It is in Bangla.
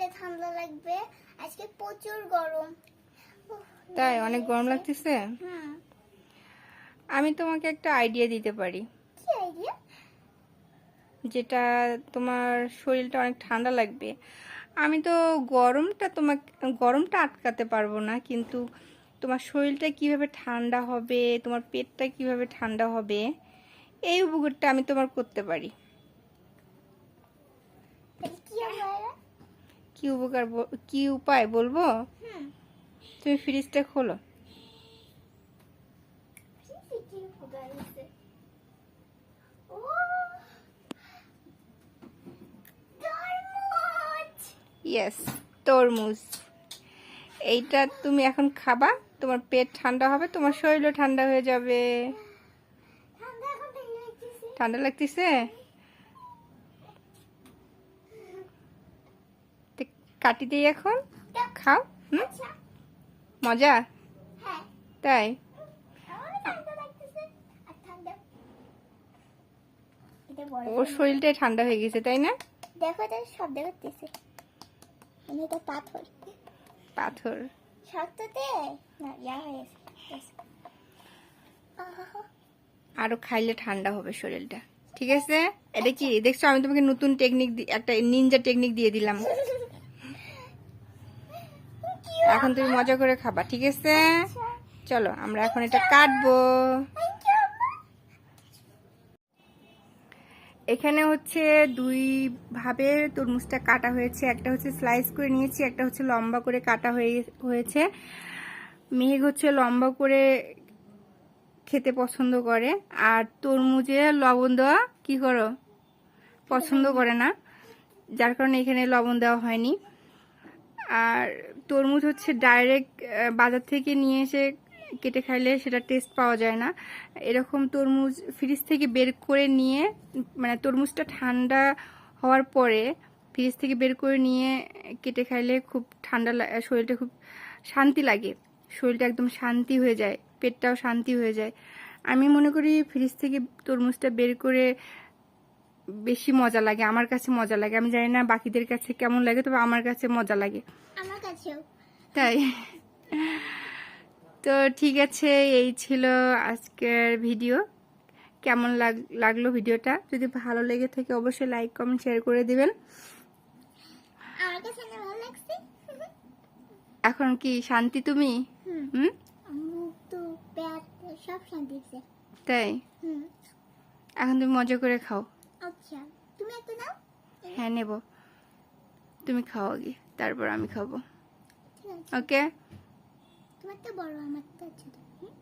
খাইলে ঠান্ডা লাগবে। আজকে প্রচুর গরম। তাই অনেক গরম লাগতেছে? আমি তোমাকে একটা আইডিয়া দিতে পারি। কি আইডিয়া যেটা তোমার শরীরটা অনেক ঠান্ডা লাগবে। আমি তো গরমটা তোমাকে গরমটা আটকাতে পারব না কিন্তু তোমার শরীরটা কীভাবে ঠান্ডা হবে তোমার পেটটা কীভাবে ঠান্ডা হবে এই উপকারটা আমি তোমার করতে পারি কি হবে কি উপকার কি উপায় বলব? তুমি ফ্রিজটা খোলো। ইয়েস তরমুজ। এইটা তুমি এখন খাবা তোমার পেট ঠান্ডা হবে তোমার শরীরও ঠান্ডা হয়ে যাবে ঠান্ডা লাগতেছে তো কাটি দিই এখন? খাও হুম? আচ্ছা। মজা? হ্যাঁ। তাই? ওর শরীরটাই ঠান্ডা হয়ে গেছে তাই না? দেখো এটা শব্দ করতেছে। মানে এটা পাথর। পাথর। শক্ততে না ইয়া আরও খাইলে ঠান্ডা হবে শরীরটা। ঠিক আছে? এটা কি? দেখছ আমি তোমাকে নতুন টেকনিক একটা নিনজা টেকনিক দিয়ে দিলাম। এখন তুমি মজা করে খাবা, ঠিক আছে? চলো, আমরা এখন এটা কাটবো। এখানে হচ্ছে দুই ভাবে তরমুজটা কাটা হয়েছে। একটা হচ্ছে স্লাইস করে নিয়েছি, একটা হচ্ছে লম্বা করে কাটা হয়ে, হয়েছে। মেঘ হচ্ছে লম্বা করে খেতে পছন্দ করে। আর তরমুজে লবণ দেওয়া, কি করো? পছন্দ করে না। যার কারণে এখানে লবণ দেওয়া হয়নি। আর তরমুজ হচ্ছে ডাইরেক্ট বাজার থেকে নিয়ে এসে কেটে খাইলে সেটা টেস্ট পাওয়া যায় না। এরকম তরমুজ ফ্রিজ থেকে বের করে নিয়ে মানে তরমুজটা ঠান্ডা হওয়ার পরে ফ্রিজ থেকে বের করে নিয়ে কেটে খাইলে খুব ঠান্ডা শরীরটা খুব শান্তি লাগে। শরীরটা একদম শান্তি হয়ে যায়, পেটটাও শান্তি হয়ে যায়। আমি মনে করি ফ্রিজ থেকে তরমুজটা বের করে বেশি মজা লাগে আমার কাছে মজা লাগে। আমি জানি না বাকিদের কাছে কেমন লাগে তবে আমার কাছে মজা লাগে। আমার কাছেও। তাই। তো ঠিক আছে এই ছিল আজকের ভিডিও। কেমন লাগ- লাগল ভিডিওটা? যদি ভালো লেগে থাকে অবশ্যই লাইক কমেন্ট শেয়ার করে দিবেন। এখন কি শান্তি তুমি? হুম। হুম? তো সব শান্তি তাই? এখন তুমি মজা করে খাও। আচ্ছা তুমি একটা নাও। হ্যাঁ নেব। তুমি খাও আগে তারপর আমি খাব। ওকে তোমারটা বড় আমারটা ছোট। হুম?